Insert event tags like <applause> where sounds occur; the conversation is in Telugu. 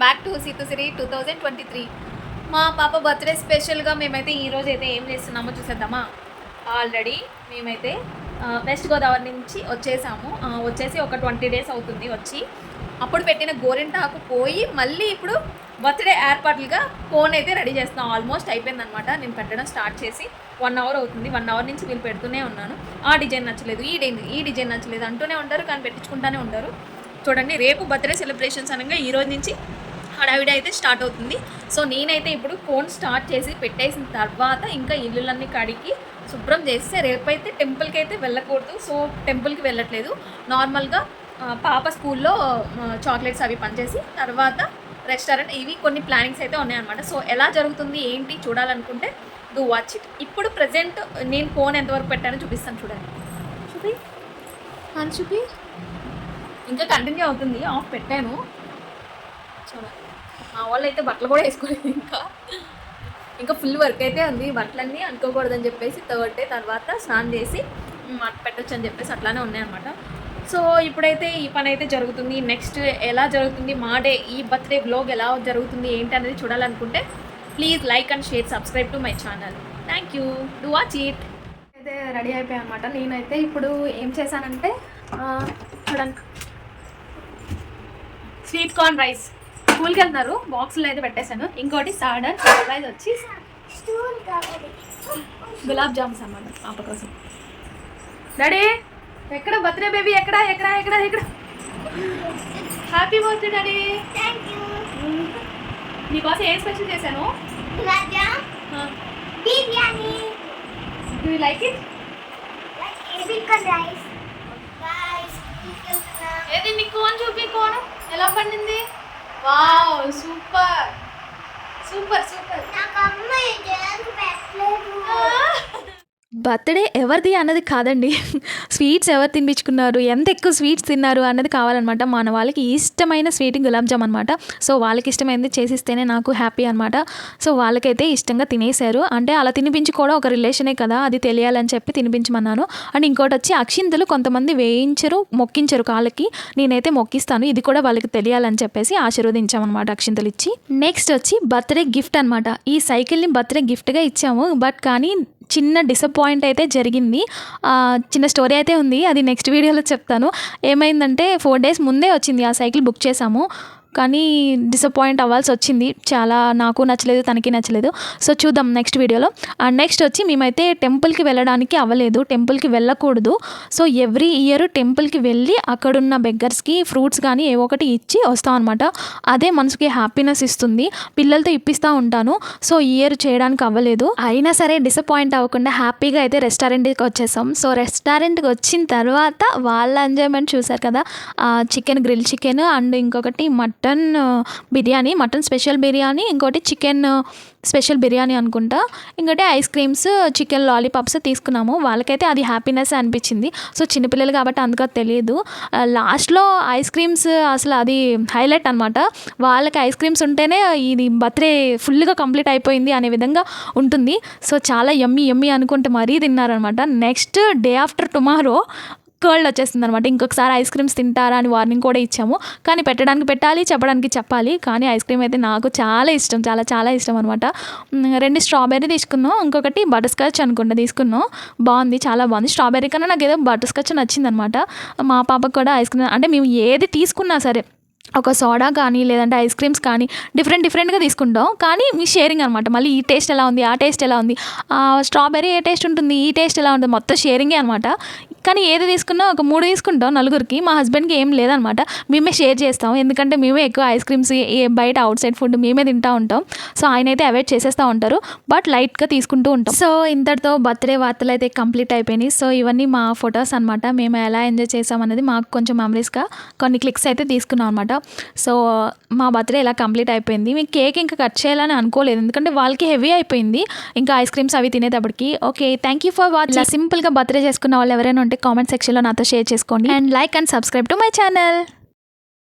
బ్యాక్ టు సీతుసిరి టూ థౌజండ్ ట్వంటీ త్రీ మా పాప బర్త్డే స్పెషల్గా మేమైతే ఈ రోజు అయితే ఏం చేస్తున్నామో చూసేద్దామా? ఆల్రెడీ మేమైతే వెస్ట్ గోదావరి నుంచి వచ్చేసాము. వచ్చేసి ఒక ట్వంటీ డేస్ అవుతుంది వచ్చి. అప్పుడు పెట్టిన గోరింటాకు పోయి మళ్ళీ ఇప్పుడు బర్త్డే ఏర్పాట్లుగా ఫోన్ అయితే రెడీ చేస్తున్నాం. ఆల్మోస్ట్ అయిపోయిందనమాట నేను పెట్టడం స్టార్ట్ చేసి వన్ అవర్ అవుతుంది. వన్ అవర్ నుంచి వీళ్ళు పెడుతూనే ఉన్నాను ఆ డిజైన్ నచ్చలేదు. ఈ డిజైన్ ఈ డిజైన్ నచ్చలేదు అంటూనే ఉంటారు కానీ పెట్టించుకుంటానే ఉంటారు. చూడండి రేపు బర్త్డే సెలబ్రేషన్స్ అనగా ఈ రోజు నుంచి హడావిడి అయితే స్టార్ట్ అవుతుంది. సో నేనైతే ఇప్పుడు ఫోన్ స్టార్ట్ చేసి పెట్టేసిన తర్వాత ఇంకా ఇల్లులన్నీ కడిగి శుభ్రం చేస్తే రేపైతే టెంపుల్కి అయితే వెళ్ళకూడదు. సో టెంపుల్కి వెళ్ళట్లేదు. నార్మల్గా పాప స్కూల్లో చాక్లెట్స్ అవి పనిచేసి తర్వాత రెస్టారెంట్ ఇవి కొన్ని ప్లానింగ్స్ అయితే ఉన్నాయన్నమాట. సో ఎలా జరుగుతుంది ఏంటి చూడాలనుకుంటే డూ వాచ్ ఇట్. ఇప్పుడు ప్రజెంట్ నేను ఫోన్ ఎంతవరకు పెట్టానో చూపిస్తాను చూడండి. చూపి చూపి ఇంకా కంటిన్యూ అవుతుంది. ఆఫ్ పెట్టాను. మా వాళ్ళు అయితే బట్టలు కూడా వేసుకోలేదు ఇంకా. ఇంకా ఫుల్ వర్క్ అయితే ఉంది. బట్టలన్నీ అనుకోకూడదని చెప్పేసి థర్డ్ డే తర్వాత స్నానం చేసి మాట పెట్టొచ్చు అని చెప్పేసి అట్లానే ఉన్నాయన్నమాట. సో ఇప్పుడైతే ఈ పని అయితే జరుగుతుంది. నెక్స్ట్ ఎలా జరుగుతుంది? మా డే ఈ బర్త్డే బ్లాగ్ ఎలా జరుగుతుంది? ఏంటి అనేది చూడాలనుకుంటే please like and share subscribe to my channel thank you do watch it అయితే రెడీ అయిపోయాయి అనమాట నేనైతే ఇప్పుడు ఏం చేశానంటే చూడండి స్వీట్ కార్న్ రైస్ స్కూల్కి వెళ్తున్నారు బాక్స్లో అయితే పెట్టేశాను. ఇంకోటి సాడన్ రైస్ వచ్చి గులాబ్ జామ్స్ అన్నమాట పాప కోసం. డాడీ ఎక్కడ బర్త్డే బేబీ? ఎక్కడ? ఎక్కడ? ఎక్కడ? ఎక్కడ? Happy birthday daddy. నీకోసం ఏం స్పెషల్ చేశాను? biryani, do like it. ఏది? నీ కోన్ చూపి కోన్. ఎలా పండింది? Wow, super! Super, super! Birthday ఎవరిది అన్నది కాదండి. <laughs> స్వీట్స్ ఎవరు తినిపించుకున్నారు ఎంత ఎక్కువ స్వీట్స్ తిన్నారు అన్నది కావాలన్నమాట. మన వాళ్ళకి ఇష్టమైన స్వీట్ గులాబ్ జామ్ అనమాట సో వాళ్ళకి ఇష్టమైనది చేసిస్తేనే నాకు హ్యాపీ అనమాట సో వాళ్ళకైతే ఇష్టంగా తినేశారు. అంటే అలా తినిపించుకోవడం ఒక రిలేషనే కదా అది తెలియాలని చెప్పి తినిపించమన్నాను. అండ్ ఇంకోటి వచ్చి అక్షింతలు కొంతమంది వేయించరు మొక్కించరు కాళ్ళకి. నేనైతే మొక్కిస్తాను. ఇది కూడా వాళ్ళకి తెలియాలని చెప్పేసి ఆశీర్వదించామన్నమాట అక్షింతలు ఇచ్చి నెక్స్ట్ వచ్చి బర్త్డే గిఫ్ట్ అనమాట ఈ సైకిల్ని బర్త్డే గిఫ్ట్గా ఇచ్చాము. బట్ కానీ చిన్న డిసప్పాయింట్ అయితే జరిగింది. చిన్న స్టోరీ అయితే ఉంది. అది నెక్స్ట్ వీడియోలో చెప్తాను. ఏమైందంటే ఫోర్ డేస్ ముందే వచ్చింది ఆ సైకిల్ బుక్ చేసాము కానీ డిసప్పాయింట్ అవ్వాల్సి వచ్చింది చాలా నాకు నచ్చలేదు తనకి నచ్చలేదు. సో చూద్దాం నెక్స్ట్ వీడియోలో అండ్ నెక్స్ట్ వచ్చి మేమైతే టెంపుల్కి వెళ్ళడానికి అవ్వలేదు. టెంపుల్కి వెళ్ళకూడదు. సో ఎవ్రీ ఇయర్ టెంపుల్కి వెళ్ళి అక్కడున్న బెగ్గర్స్కి ఫ్రూట్స్ కానీ ఏవో ఒకటి ఇచ్చి వస్తాం అనమాట అదే మనసుకి హ్యాపీనెస్ ఇస్తుంది. పిల్లలతో ఇప్పిస్తూ ఉంటాను. సో ఈ ఇయర్ చేయడానికి అవ్వలేదు. అయినా సరే డిసప్పాయింట్ అవ్వకుండా హ్యాపీగా అయితే రెస్టారెంట్కి వచ్చేసాం. సో రెస్టారెంట్కి వచ్చిన తర్వాత వాళ్ళ ఎంజాయ్మెంట్ చూసారు కదా. చికెన్ గ్రిల్ చికెన్ అండ్ ఇంకొకటి mutton biryani mutton special biryani ఇంకోటి చికెన్ స్పెషల్ బిర్యానీ అనుకుంటా. ఇంకోటి ఐస్ క్రీమ్స్ చికెన్ లాలీపాప్స్ తీసుకున్నాము. వాళ్ళకైతే అది హ్యాపీనెస్ అనిపించింది. సో చిన్నపిల్లలు కాబట్టి అందుకో తెలియదు లాస్ట్లో ఐస్ క్రీమ్స్ అసలు అది హైలైట్ అనమాట వాళ్ళకి ఐస్ క్రీమ్స్ ఉంటేనే ఇది బర్త్డే ఫుల్గా కంప్లీట్ అయిపోయింది అనే విధంగా ఉంటుంది. సో చాలా ఎమ్మి ఎమ్మి అనుకుంటే మరీ తిన్నారనమాట next day after tomorrow curd వచ్చేస్తుంది అనమాట ఇంకొకసారి ఐస్ క్రీమ్స్ తింటారా అని వార్నింగ్ కూడా ఇచ్చాము. కానీ పెట్టడానికి పెట్టాలి చెప్పడానికి చెప్పాలి. కానీ ఐస్ క్రీమ్ అయితే నాకు చాలా ఇష్టం చాలా చాలా ఇష్టం అనమాట. రెండు స్ట్రాబెర్రీ తీసుకున్నాం. ఇంకొకటి బటర్ స్కాచ్ అనుకుంటా తీసుకున్నాం. బాగుంది చాలా బాగుంది. స్ట్రాబెర్రీ కన్నా నాకు ఏదో బటర్ స్కాచ్ నచ్చింది అనమాట మా పాపకు కూడా ఐస్ క్రీమ్ అంటే మేము ఏది తీసుకున్నా సరే ఒక సోడా కానీ లేదంటే ఐస్ క్రీమ్స్ కానీ డిఫరెంట్ డిఫరెంట్గా తీసుకుంటాం. కానీ మీ షేరింగ్ అనమాట. మళ్ళీ ఈ టేస్ట్ ఎలా ఉంది ఆ టేస్ట్ ఎలా ఉంది స్ట్రాబెర్రీ ఏ టేస్ట్ ఉంటుంది ఈ టేస్ట్ ఎలా ఉంటుంది మొత్తం షేరింగే అనమాట. కానీ ఏది తీసుకున్నా ఒక మూడు తీసుకుంటాం నలుగురికి. మా హస్బెండ్కి ఏం లేదనమాట. మేమే షేర్ చేస్తాం. ఎందుకంటే మేమే ఎక్కువ ఐస్ క్రీమ్స్ ఏ బయట అవుట్ సైడ్ ఫుడ్ మేమే తింటూ ఉంటాం. సో ఆయన అయితే అవాయిడ్ చేసేస్తూ ఉంటారు. బట్ లైట్గా తీసుకుంటూ ఉంటాం. సో ఇంతటితో బర్త్డే వార్తలు అయితే కంప్లీట్ అయిపోయినాయి. సో ఇవన్నీ మా ఫొటోస్ అనమాట. మేము ఎలా ఎంజాయ్ చేసాం అనేది మాకు కొంచెం మెమరీస్గా కొన్ని క్లిక్స్ అయితే తీసుకున్నాం అనమాట. సో మా బర్త్డే ఇలా కంప్లీట్ అయిపోయింది. మీ కేక్ ఇంకా కట్ చేయాలని అనుకోలేదు. ఎందుకంటే వాళ్ళకి హెవీ అయిపోయింది. ఇంకా ఐస్ క్రీమ్స్ అవి తినేటప్పటికి. Okay thank you for watch సింపుల్గా బర్త్డే చేసుకున్న వాళ్ళు ఎవరైనా ఉంటే కామెంట్ సెక్షన్లో నాతో షేర్ చేసుకోండి. And like and subscribe to my channel.